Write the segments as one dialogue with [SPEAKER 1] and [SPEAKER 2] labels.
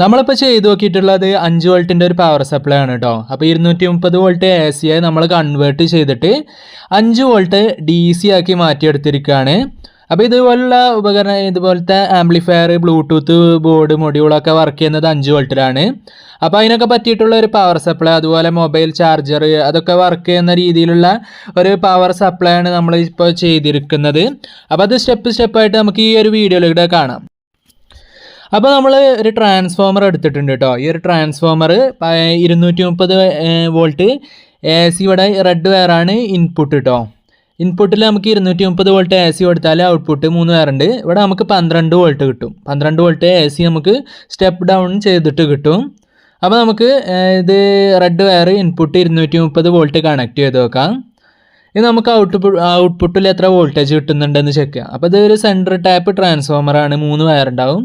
[SPEAKER 1] നമ്മളിപ്പോൾ ചെയ്ത് നോക്കിയിട്ടുള്ളത് അഞ്ച് വോൾട്ടിന്റെ ഒരു പവർ സപ്ലൈ ആണ് കേട്ടോ അപ്പോൾ ഇരുന്നൂറ്റി മുപ്പത് വോൾട്ട് എ സി ആയി നമ്മൾ കൺവേർട്ട് ചെയ്തിട്ട് അഞ്ച് വോൾട്ട് ഡി സി ആക്കി മാറ്റിയെടുത്തിരിക്കുകയാണ്. അപ്പോൾ ഇതുപോലുള്ള ഉപകരണം ഇതുപോലത്തെ ആംപ്ലിഫയർ ബ്ലൂടൂത്ത് ബോർഡ് മൊഡ്യൂളൊക്കെ വർക്ക് ചെയ്യുന്നത് അഞ്ച് വോൾട്ടിലാണ്. അപ്പോൾ അതിനൊക്കെ പറ്റിയിട്ടുള്ള ഒരു പവർ സപ്ലൈ അതുപോലെ മൊബൈൽ ചാർജർ അതൊക്കെ വർക്ക് ചെയ്യുന്ന രീതിയിലുള്ള ഒരു പവർ സപ്ലൈ ആണ് നമ്മൾ ഇപ്പോൾ ചെയ്തിരിക്കുന്നത്. അപ്പോൾ അത് സ്റ്റെപ്പ് സ്റ്റെപ്പായിട്ട് നമുക്ക് ഈ ഒരു വീഡിയോയിലൂടെ കാണാം. അപ്പോൾ നമ്മൾ ഒരു ട്രാൻസ്ഫോമർ എടുത്തിട്ടുണ്ട് കേട്ടോ ഈ ഒരു ട്രാൻസ്ഫോമർ ഇരുന്നൂറ്റി മുപ്പത് വോൾട്ട് എ സി ഇവിടെ റെഡ് വയറാണ് ഇൻപുട്ട് കേട്ടോ ഇൻപുട്ടിൽ നമുക്ക് ഇരുന്നൂറ്റി മുപ്പത് വോൾട്ട് എ സി കൊടുത്താൽ ഔട്ട്പുട്ട് മൂന്ന് വയറുണ്ട് ഇവിടെ നമുക്ക് പന്ത്രണ്ട് വോൾട്ട് കിട്ടും. പന്ത്രണ്ട് വോൾട്ട് എ സി നമുക്ക് സ്റ്റെപ്പ് ഡൗൺ ചെയ്തിട്ട് കിട്ടും. അപ്പോൾ നമുക്ക് ഇത് റെഡ് വയർ ഇൻപുട്ട് ഇരുന്നൂറ്റി മുപ്പത് വോൾട്ട് കണക്ട് ചെയ്ത് നോക്കാം. ഇത് നമുക്ക് ഔട്ട്പുട്ട് ഔട്ട്പുട്ടിൽ എത്ര വോൾട്ടേജ് കിട്ടുന്നുണ്ടെന്ന് ചെക്ക് ചെയ്യാം. അപ്പോൾ ഇത് ഒരു ടാപ്പ് ട്രാൻസ്ഫോമറാണ് മൂന്ന് വയർ ഉണ്ടാവും.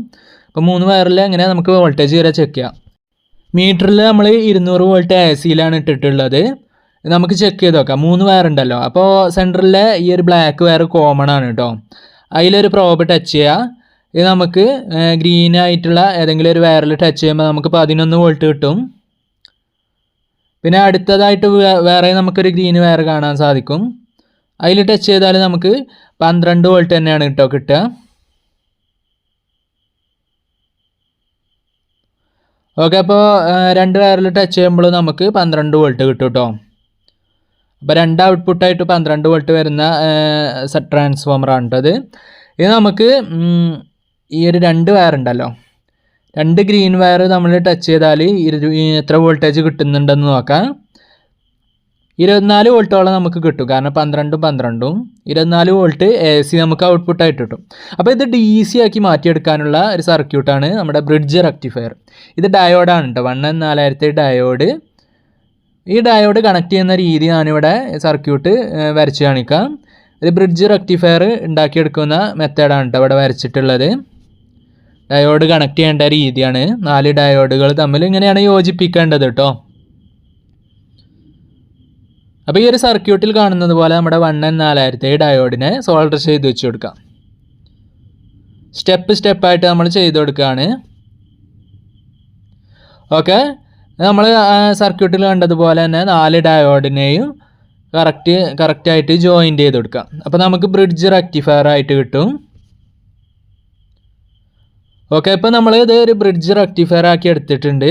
[SPEAKER 1] അപ്പോൾ മൂന്ന് വയറിൽ എങ്ങനെ നമുക്ക് വോൾട്ടേജ് വരെ ചെക്ക് ചെയ്യാം. മീറ്ററിൽ നമ്മൾ ഇരുന്നൂറ് വോൾട്ട് എ സിയിലാണ് ഇട്ടിട്ടുള്ളത്. നമുക്ക് ചെക്ക് ചെയ്ത് നോക്കാം. മൂന്ന് വയർ ഉണ്ടല്ലോ. അപ്പോൾ സെന്ററിലെ ഈ ഒരു ബ്ലാക്ക് വയർ കോമൺ ആണ് കേട്ടോ അതിലൊരു പ്രോബ് ടച്ച് ചെയ്യുക ഇത് നമുക്ക് ഗ്രീൻ ആയിട്ടുള്ള ഏതെങ്കിലും ഒരു വയറിൽ ടച്ച് ചെയ്യുമ്പോൾ നമുക്ക് പതിനൊന്ന് വോൾട്ട് കിട്ടും. പിന്നെ അടുത്തതായിട്ട് വേറെ നമുക്കൊരു ഗ്രീൻ വയർ കാണാൻ സാധിക്കും. അതിൽ ടച്ച് ചെയ്താൽ നമുക്ക് പന്ത്രണ്ട് വോൾട്ട് തന്നെയാണ് കേട്ടോ കിട്ടുക. ഓക്കെ അപ്പോൾ രണ്ട് വയറിൽ ടച്ച് ചെയ്യുമ്പോൾ നമുക്ക് പന്ത്രണ്ട് വോൾട്ട് കിട്ടും കേട്ടോ അപ്പോൾ രണ്ട് ഔട്ട്പുട്ടായിട്ട് പന്ത്രണ്ട് വോൾട്ട് വരുന്ന ട്രാൻസ്ഫോമറാണ് കേട്ടോ ഇത്. ഇത് നമുക്ക് ഈ ഒരു രണ്ട് വയർ ഉണ്ടല്ലോ. രണ്ട് ഗ്രീൻ വയർ നമ്മൾ ടച്ച് ചെയ്താൽ ഇരു എത്ര വോൾട്ടേജ് കിട്ടുന്നുണ്ടെന്ന് നോക്കാം. ഇരുപത്തിനാല് വോൾട്ടോളം നമുക്ക് കിട്ടും. കാരണം പന്ത്രണ്ടും പന്ത്രണ്ടും. ഇരുപത്തിനാല് വോൾട്ട് എ സി നമുക്ക് ഔട്ട്പുട്ടായിട്ട് കിട്ടും. അപ്പോൾ ഇത് ഡി സി ആക്കി മാറ്റിയെടുക്കാനുള്ള ഒരു സർക്യൂട്ടാണ് നമ്മുടെ ബ്രിഡ്ജ് റെക്ടിഫയർ ഇത് ഡയോഡാണ് കേട്ടോ വൺ എൻ നാലായിരത്തി ഡയോഡ് ഈ ഡയോഡ് കണക്ട് ചെയ്യുന്ന രീതി ഞാനിവിടെ സർക്യൂട്ട് വരച്ച് കാണിക്കാം. ഒരു ബ്രിഡ്ജ് റെക്ടിഫയർ ഉണ്ടാക്കിയെടുക്കുന്ന മെത്തേഡാണ് കേട്ടോ ഇവിടെ വരച്ചിട്ടുള്ളത്. ഡയോഡ് കണക്ട് ചെയ്യേണ്ട രീതിയാണ്. നാല് ഡയോഡുകൾ തമ്മിൽ ഇങ്ങനെയാണ് യോജിപ്പിക്കേണ്ടത് കേട്ടോ അപ്പോൾ ഈ ഒരു സർക്യൂട്ടിൽ കാണുന്നത് പോലെ നമ്മുടെ വൺ എൻ നാലായിരത്തി ഡയോഡിനെ സോൾഡർ ചെയ്ത് വെച്ച് കൊടുക്കാം. സ്റ്റെപ്പ് സ്റ്റെപ്പായിട്ട് നമ്മൾ ചെയ്ത് കൊടുക്കുകയാണ് ഓക്കെ നമ്മൾ സർക്യൂട്ടിൽ കണ്ടതുപോലെ തന്നെ നാല് ഡയോഡിനെയും കറക്റ്റ് കറക്റ്റായിട്ട് ജോയിന്റ് ചെയ്ത് കൊടുക്കാം. അപ്പോൾ നമുക്ക് ബ്രിഡ്ജ് റെക്റ്റിഫയർ ആയിട്ട് കിട്ടും. ഓക്കെ ഇപ്പോൾ നമ്മൾ ഇത് ഒരു ബ്രിഡ്ജ് റെക്റ്റിഫയർ ആക്കി എടുത്തിട്ടുണ്ട്.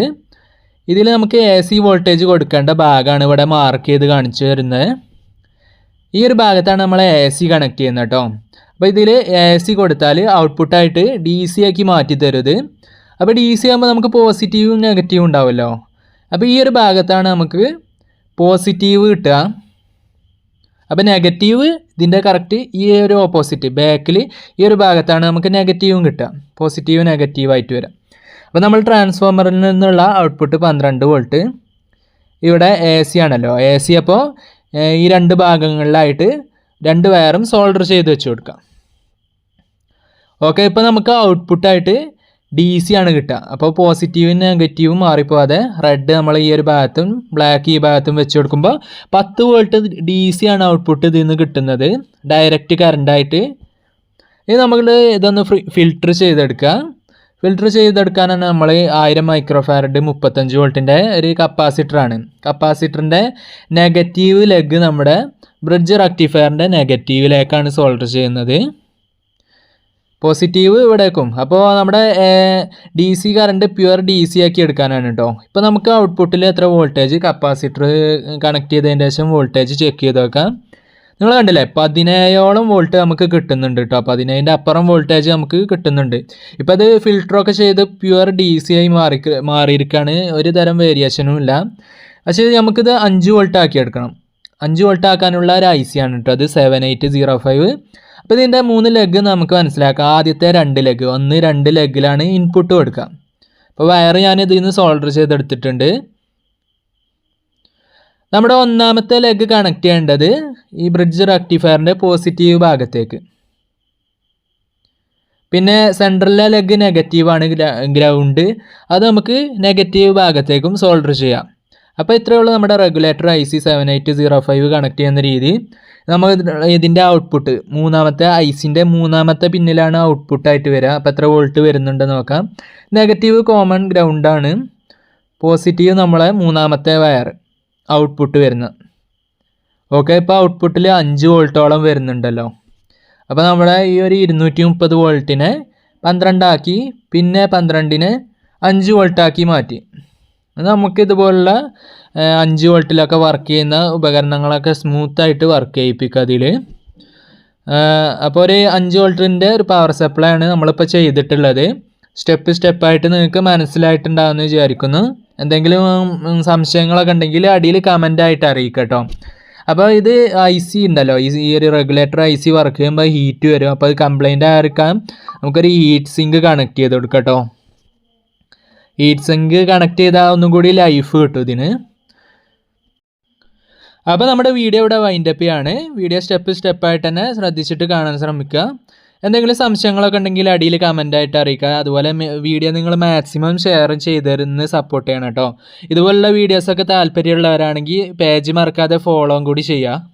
[SPEAKER 1] ഇതിൽ നമുക്ക് എ സി വോൾട്ടേജ് കൊടുക്കേണ്ട ഭാഗമാണ് ഇവിടെ മാർക്ക് ചെയ്ത് കാണിച്ചു തരുന്നത്. ഈ ഒരു ഭാഗത്താണ് നമ്മൾ എ സി കണക്ട് ചെയ്യുന്നത് കേട്ടോ അപ്പോൾ ഇതിൽ എ സി കൊടുത്താൽ ഔട്ട്പുട്ടായിട്ട് ഡി സി ആക്കി മാറ്റി തരുത്. അപ്പോൾ ഡി സി ആകുമ്പോൾ നമുക്ക് പോസിറ്റീവും നെഗറ്റീവും ഉണ്ടാവുമല്ലോ അപ്പോൾ ഈ ഒരു ഭാഗത്താണ് നമുക്ക് പോസിറ്റീവ് കിട്ടുക. അപ്പോൾ നെഗറ്റീവ് ഇതിന്റെ കറക്റ്റ് ഈ ഒരു ഓപ്പോസിറ്റ് ബാക്കിൽ ഈ ഒരു ഭാഗത്താണ് നമുക്ക് നെഗറ്റീവും കിട്ടുക. പോസിറ്റീവ് നെഗറ്റീവായിട്ട് വരാം. അപ്പോൾ നമ്മൾ ട്രാൻസ്ഫോമറിൽ നിന്നുള്ള ഔട്ട്പുട്ട് പന്ത്രണ്ട് വോൾട്ട് ഇവിടെ എ സി ആണല്ലോ. എ സി അപ്പോൾ ഈ രണ്ട് ഭാഗങ്ങളിലായിട്ട് രണ്ട് വയറും സോൾഡർ ചെയ്ത് വെച്ച് കൊടുക്കാം. ഓക്കെ ഇപ്പോൾ നമുക്ക് ഔട്ട്പുട്ടായിട്ട് ഡി സി ആണ് കിട്ടുക. അപ്പോൾ പോസിറ്റീവും നെഗറ്റീവും മാറിപ്പോവാതെ റെഡ് നമ്മൾ ഈ ഒരു ഭാഗത്തും ബ്ലാക്ക് ഈ ഭാഗത്തും വെച്ച് കൊടുക്കുമ്പോൾ പത്ത് വോൾട്ട് ഡി സി ആണ് ഔട്ട്പുട്ട് ഇതിൽ നിന്ന് കിട്ടുന്നത്. ഡയറക്റ്റ് കറണ്ടായിട്ട് ഇത് നമ്മൾ ഇതൊന്ന് ഫിൽട്ടർ ചെയ്തെടുക്കുക ഫിൽട്ടർ ചെയ്തെടുക്കാനാണ് നമ്മൾ ആയിരം മൈക്രോഫാരഡ് മുപ്പത്തഞ്ച് വോൾട്ടിന്റെ ഒരു കപ്പാസിറ്ററാണ് കപ്പാസിറ്ററിന്റെ നെഗറ്റീവ് ലെഗ് നമ്മുടെ ബ്രിഡ്ജ് റെക്ടിഫയറിന്റെ നെഗറ്റീവിലേക്കാണ് സോൾഡർ ചെയ്യുന്നത്. പോസിറ്റീവ് ഇവിടേക്കും അപ്പോൾ നമ്മുടെ D C current pure D C ആക്കി എടുക്കാനാണ് കേട്ടോ ഇപ്പോൾ നമുക്ക് ഔട്ട്പുട്ടിൽ എത്ര വോൾട്ടേജ് കപ്പാസിറ്റർ കണക്ട് ചെയ്തതിന്റെ ശേഷം വോൾട്ടേജ് ചെക്ക് ചെയ്ത് നോക്കാം. നിങ്ങൾ കണ്ടില്ലേ? പതിനേഴോളം വോൾട്ട് നമുക്ക് കിട്ടുന്നുണ്ട് കേട്ടോ പതിനേഴിന്റെ അപ്പുറം വോൾട്ടേജ് നമുക്ക് കിട്ടുന്നുണ്ട്. ഇപ്പോൾ അത് ഫിൽട്ടറൊക്കെ ചെയ്ത് പ്യുവർ ഡി സി ആയി മാറി മാറിയിരിക്കുകയാണ് ഒരു തരം വേരിയേഷനും ഇല്ല. പക്ഷേ നമുക്കിത് അഞ്ച് വോൾട്ട് ആക്കി എടുക്കണം. അഞ്ച് വോൾട്ട് ആക്കാനുള്ള ഒരു ഐ സി ആണ് കേട്ടോ അത് സെവൻ എയ്റ്റ് സീറോ ഫൈവ് അപ്പോൾ ഇതിന്റെ മൂന്ന് ലെഗ് നമുക്ക് മനസ്സിലാക്കാം. ആദ്യത്തെ രണ്ട് ലെഗ് ഒന്ന് രണ്ട് ലെഗിലാണ് ഇൻപുട്ട് കൊടുക്കുക. അപ്പോൾ വയർ ഞാൻ ഇതിൽ നിന്ന് സോൾഡർ ചെയ്തെടുത്തിട്ടുണ്ട്. നമ്മുടെ ഒന്നാമത്തെ ലെഗ് കണക്ട് ചെയ്യേണ്ടത് ഈ ബ്രിഡ്ജ് റെക്ടിഫയറിന്റെ പോസിറ്റീവ് ഭാഗത്തേക്ക്. പിന്നെ സെൻട്രലിലെ ലെഗ് നെഗറ്റീവാണ് ഗ്രൗണ്ട് അത് നമുക്ക് നെഗറ്റീവ് ഭാഗത്തേക്കും സോൾഡർ ചെയ്യാം. അപ്പോൾ ഇത്രയേ ഉള്ളൂ നമ്മുടെ regulator I C seven eight zero five connect ചെയ്യുന്ന രീതി. നമ്മൾ ഇതിന്റെ ഔട്ട്പുട്ട് മൂന്നാമത്തെ ഐസിന്റെ മൂന്നാമത്തെ പിന്നിലാണ് ഔട്ട്പുട്ടായിട്ട് വരിക അപ്പോൾ എത്ര വോൾട്ട് വരുന്നുണ്ടെന്ന് നോക്കാം. നെഗറ്റീവ് കോമൺ ഗ്രൗണ്ടാണ് പോസിറ്റീവ് നമ്മളെ മൂന്നാമത്തെ വയർ ഔട്ട്പുട്ട് വരുന്നത്. ഓക്കെ ഇപ്പോൾ ഔട്ട്പുട്ടിൽ അഞ്ച് വോൾട്ടോളം വരുന്നുണ്ടല്ലോ. അപ്പോൾ നമ്മുടെ ഈ ഒരു ഇരുന്നൂറ്റി മുപ്പത് വോൾട്ടിനെ പന്ത്രണ്ടാക്കി പിന്നെ പന്ത്രണ്ടിന് അഞ്ച് വോൾട്ടാക്കി മാറ്റി. നമുക്ക് ഇതുപോലുള്ള അഞ്ച് വോൾട്ടിലൊക്കെ വർക്ക് ചെയ്യുന്ന ഉപകരണങ്ങളൊക്കെ സ്മൂത്തായിട്ട് വർക്ക് ചെയ്യിപ്പിക്കുക അതിൽ അപ്പോൾ ഒരു അഞ്ച് വോൾട്ടിന്റെ ഒരു പവർ സപ്ലൈ ആണ് നമ്മളിപ്പോൾ ചെയ്തിട്ടുള്ളത്. സ്റ്റെപ്പ് സ്റ്റെപ്പായിട്ട് നിങ്ങൾക്ക് മനസ്സിലായിട്ടുണ്ടാകുമെന്ന് വിചാരിക്കുന്നു. എന്തെങ്കിലും സംശയങ്ങളൊക്കെ ഉണ്ടെങ്കിൽ അടിയിൽ കമന്റായിട്ട് അറിയിക്കുക കേട്ടോ അപ്പോൾ ഇത് ഐ സി ഉണ്ടല്ലോ. ഈ ഈ ഒരു റെഗുലേറ്റർ ഐ സി വർക്ക് ചെയ്യുമ്പോൾ ഹീറ്റ് വരും. അപ്പോൾ അത് കംപ്ലൈന്റ് ആയിരിക്കാൻ നമുക്കൊരു ഹീറ്റ് സിങ്ക് കണക്ട് ചെയ്ത് കൊടുക്കാം കേട്ടോ ഹീറ്റ് സിങ്ക് കണക്ട് ചെയ്താൽ ഒന്നും കൂടി ലൈഫ് കിട്ടും ഇതിന്. അപ്പോൾ നമ്മുടെ വീഡിയോ ഇവിടെ വൈൻഡപ്പ് ചെയ്യാണ്. വീഡിയോ സ്റ്റെപ്പ് സ്റ്റെപ്പായിട്ട് തന്നെ ശ്രദ്ധിച്ചിട്ട് കാണാൻ ശ്രമിക്കുക. എന്തെങ്കിലും സംശയങ്ങളൊക്കെ ഉണ്ടെങ്കിൽ അടിയിൽ കമന്റായിട്ട് അറിയിക്കുക. അതുപോലെ വീഡിയോ നിങ്ങൾ മാക്സിമം ഷെയർ ചെയ്തിരുന്ന് സപ്പോർട്ട് ചെയ്യണം കേട്ടോ. ഇതുപോലുള്ള വീഡിയോസൊക്കെ താല്പര്യമുള്ളവരാണെങ്കിൽ പേജ് മറക്കാതെ ഫോളോയും കൂടി ചെയ്യുക.